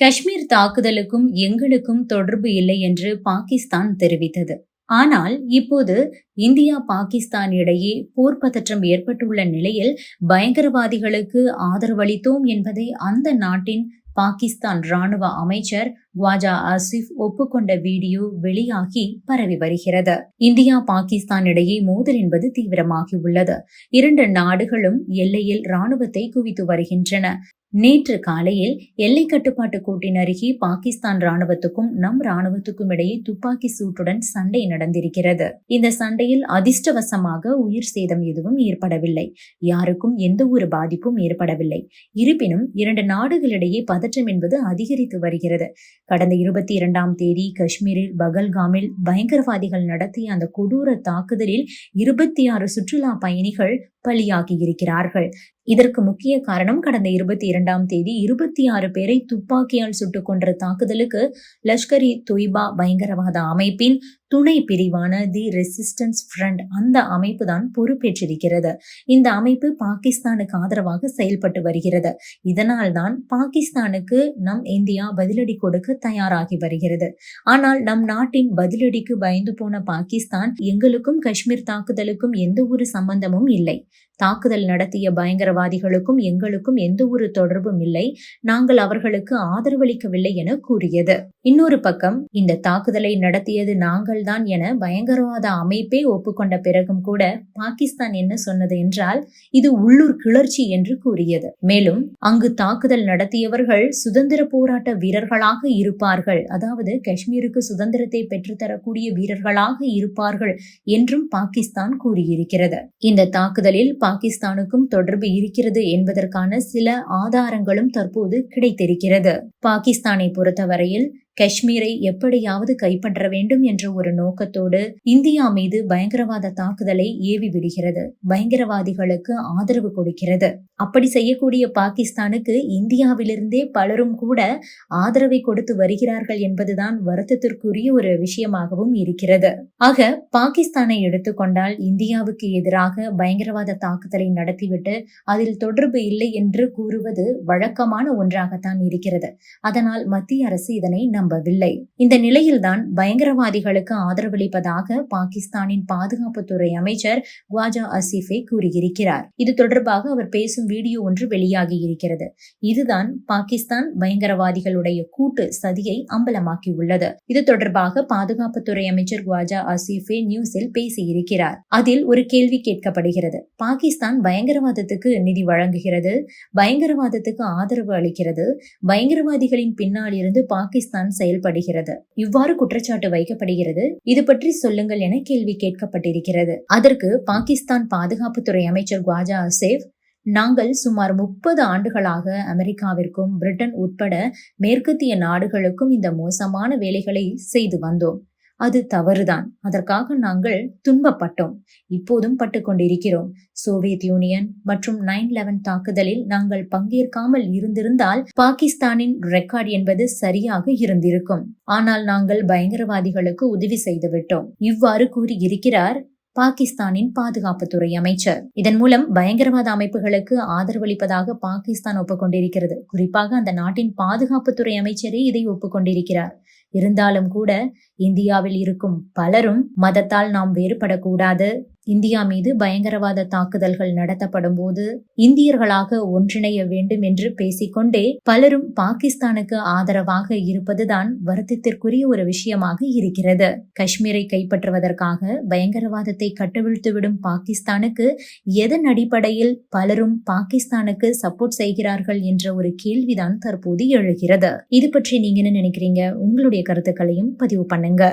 காஷ்மீர் தாக்குதலுக்கும் எங்களுக்கும் தொடர்பு இல்லை என்று பாகிஸ்தான் தெரிவித்தது. ஆனால் இப்போது இந்தியா பாகிஸ்தான் இடையே போர் பதற்றம் ஏற்பட்டுள்ள நிலையில் பயங்கரவாதிகளுக்கு ஆதரவளித்தோம் என்பதை அந்த நாட்டின் பாகிஸ்தான் ராணுவ அமைச்சர் குவாஜா ஆசிப் ஒப்புக்கொண்ட வீடியோ வெளியாகி பரவி வருகிறது. இந்தியா பாகிஸ்தான் இடையே மோதல் என்பது தீவிரமாகி உள்ளது. இரண்டு நாடுகளும் எல்லையில் ராணுவத்தை குவித்து வருகின்றன. நேற்று காலையில் எல்லை கட்டுப்பாட்டு கோட்டின் அருகே பாகிஸ்தான் ராணுவத்துக்கும் நம் ராணுவத்துக்கும் இடையே துப்பாக்கி சூட்டுடன் சண்டை நடந்திருக்கிறது. இந்த சண்டையில் அதிர்ஷ்டவசமாக உயிர் சேதம் எதுவும் ஏற்படவில்லை. யாருக்கும் எந்த ஒரு பாதிப்பும் ஏற்படவில்லை. இருப்பினும் இரண்டு நாடுகளிடையே பதற்றம் என்பது அதிகரித்து வருகிறது. கடந்த இருபத்தி இரண்டாம் தேதி காஷ்மீரில் பகல்காமில் பயங்கரவாதிகள் நடத்திய அந்த கொடூர தாக்குதலில் இருபத்தி ஆறு சுற்றுலா பயணிகள் பலியாகி இருக்கிறார்கள் இதற்கு முக்கிய காரணம் கடந்த இருபத்தி இரண்டாம் தேதி இருபத்தி ஆறு பேரை துப்பாக்கியால் சுட்டுக் கொன்ற தாக்குதலுக்கு லஷ்கர் இ தொய்பா பயங்கரவாத அமைப்பின் துணை பிரிவான தி ரெசிஸ்டன்ஸ் ஃப்ரண்ட் அந்த அமைப்பு தான் பொறுப்பேற்றிருக்கிறது. இந்த அமைப்பு பாகிஸ்தானுக்கு ஆதரவாக செயல்பட்டு வருகிறது. இதனால் தான் பாகிஸ்தானுக்கு நம் இந்தியா பதிலடி கொடுக்க தயாராகி வருகிறது. ஆனால் நம் நாட்டின் பதிலடிக்கு பயந்து போன பாகிஸ்தான் எங்களுக்கும் காஷ்மீர் தாக்குதலுக்கும் எந்த ஒரு சம்பந்தமும் இல்லை. தாக்குதல் நடத்திய பயங்கரவாதிகளுக்கும் எங்களுக்கும் எந்த ஒரு தொடர்பும் இல்லை. நாங்கள் அவர்களுக்கு ஆதரவளிக்கவில்லை என கூறியது. இன்னொரு பக்கம் இந்த தாக்குதலை நடத்தியது நாங்கள் தான் என பயங்கரவாத அமைப்பே ஒப்புக்கொண்ட பிறகும் கூட பாகிஸ்தான் என்ன சொன்னது என்றால் இது உள்ளூர் கிளர்ச்சி என்று கூறியது. மேலும் அங்கு தாக்குதல் நடத்தியவர்கள் சுதந்திர போராட்ட வீரர்களாக இருப்பார்கள். அதாவது காஷ்மீருக்கு சுதந்திரத்தை பெற்றுத்தரக்கூடிய வீரர்களாக இருப்பார்கள் என்றும் பாகிஸ்தான் கூறியிருக்கிறது. இந்த தாக்குதலில் பாகிஸ்தானுக்கும் தொடர்பு இருக்கிறது என்பதற்கான சில ஆதாரங்களும் தற்போது கிடைத்திருக்கிறது. பாகிஸ்தானை பொறுத்தவரையில் காஷ்மீரை எப்படியாவது கைப்பற்ற வேண்டும் என்ற ஒரு நோக்கத்தோடு இந்தியா மீது பயங்கரவாத தாக்குதலை ஏவி விடுகிறது. பயங்கரவாதிகளுக்கு ஆதரவு கொடுக்கிறது. அப்படி செய்யக்கூடிய பாகிஸ்தானுக்கு இந்தியாவிலிருந்தே பலரும் கூட ஆதரவை கொடுத்து வருகிறார்கள் என்பதுதான் வருத்தத்திற்குரிய ஒரு விஷயமாகவும் இருக்கிறது. ஆக பாகிஸ்தானை எடுத்துக்கொண்டால் இந்தியாவுக்கு எதிராக பயங்கரவாத தாக்குதலை நடத்திவிட்டு அதில் தொடர்பு இல்லை என்று கூறுவது வழக்கமான ஒன்றாகத்தான் இருக்கிறது. அதனால் மத்திய அரசு இதனை நம்பவில்லை. இந்த நிலையில்தான் பயங்கரவாதிகளுக்கு ஆதரவளிப்பதாக பாகிஸ்தானின் பாதுகாப்புத்துறை அமைச்சர் குவாஜா அசிஃபே கூறியிருக்கிறார். இது தொடர்பாக அவர் பேசும் வீடியோ ஒன்று வெளியாகி இருக்கிறது. இதுதான் பாகிஸ்தான் பயங்கரவாதிகளுடைய கூட்டு சதியை அம்பலமாக்கியுள்ளது. இது தொடர்பாக பாதுகாப்புத்துறை அமைச்சர் குவாஜா அசிஃபே நியூஸில் பேசியிருக்கிறார். அதில் ஒரு கேள்வி கேட்கப்படுகிறது. பாகிஸ்தான் பயங்கரவாதத்துக்கு நிதி வழங்குகிறது பயங்கரவாதத்துக்கு ஆதரவு அளிக்கிறது பயங்கரவாதிகளின் பின்னால் இருந்து பாகிஸ்தான் செயல்படுகிறது. இவ்வாறு குற்றச்சாட்டு வைக்கப்படுகிறது. இது பற்றி சொல்லுங்கள் என கேள்வி கேட்கப்பட்டிருக்கிறது. அதற்கு பாகிஸ்தான் பாதுகாப்புத்துறை அமைச்சர் குவாஜா அசேஃப் நாங்கள் சுமார் முப்பது ஆண்டுகளாக அமெரிக்காவிற்கும் பிரிட்டன் உட்பட மேற்கத்திய நாடுகளுக்கும் இந்த மோசமான வேலைகளை செய்து வந்தோம். அது தவறுதான். அதற்காக நாங்கள் துன்பப்பட்டோம். இப்போதும் பட்டு கொண்டிருக்கிறோம். சோவியத் யூனியன் மற்றும் நைன் லெவன் தாக்குதலில் நாங்கள் பங்கேற்காமல் இருந்திருந்தால் பாகிஸ்தானின் ரெக்கார்ட் என்பது சரியாக இருந்திருக்கும். ஆனால் நாங்கள் பயங்கரவாதிகளுக்கு உதவி செய்துவிட்டோம். இவ்வாறு கூறியிருக்கிறார் பாகிஸ்தானின் பாதுகாப்புத்துறை அமைச்சர். இதன் மூலம் பயங்கரவாத அமைப்புகளுக்கு ஆதரவளிப்பதாக பாகிஸ்தான் ஒப்புக்கொண்டிருக்கிறது. குறிப்பாக அந்த நாட்டின் பாதுகாப்புத்துறை அமைச்சரே இதை ஒப்புக்கொண்டிருக்கிறார். இருந்தாலும் கூட இந்தியாவில் இருக்கும் பலரும் மதத்தால் நாம் வேறுபடக்கூடாது. இந்தியா மீது பயங்கரவாத தாக்குதல்கள் நடத்தப்படும் போது இந்தியர்களாக ஒன்றிணைய வேண்டும் என்று பேசிக்கொண்டே பலரும் பாகிஸ்தானுக்கு ஆதரவாக இருப்பதுதான் வருத்தத்திற்குரிய ஒரு விஷயமாக இருக்கிறது. காஷ்மீரை கைப்பற்றுவதற்காக பயங்கரவாதத்தை கட்டவிழ்த்துவிடும் பாகிஸ்தானுக்கு எதன் அடிப்படையில் பலரும் பாகிஸ்தானுக்கு சப்போர்ட் செய்கிறார்கள் என்ற ஒரு கேள்விதான் தற்போது எழுகிறது. இது பற்றி நீங்க என்ன நினைக்கிறீங்க? உங்களுடைய கருத்துக்களையும் பதிவு பண்ணுங்க.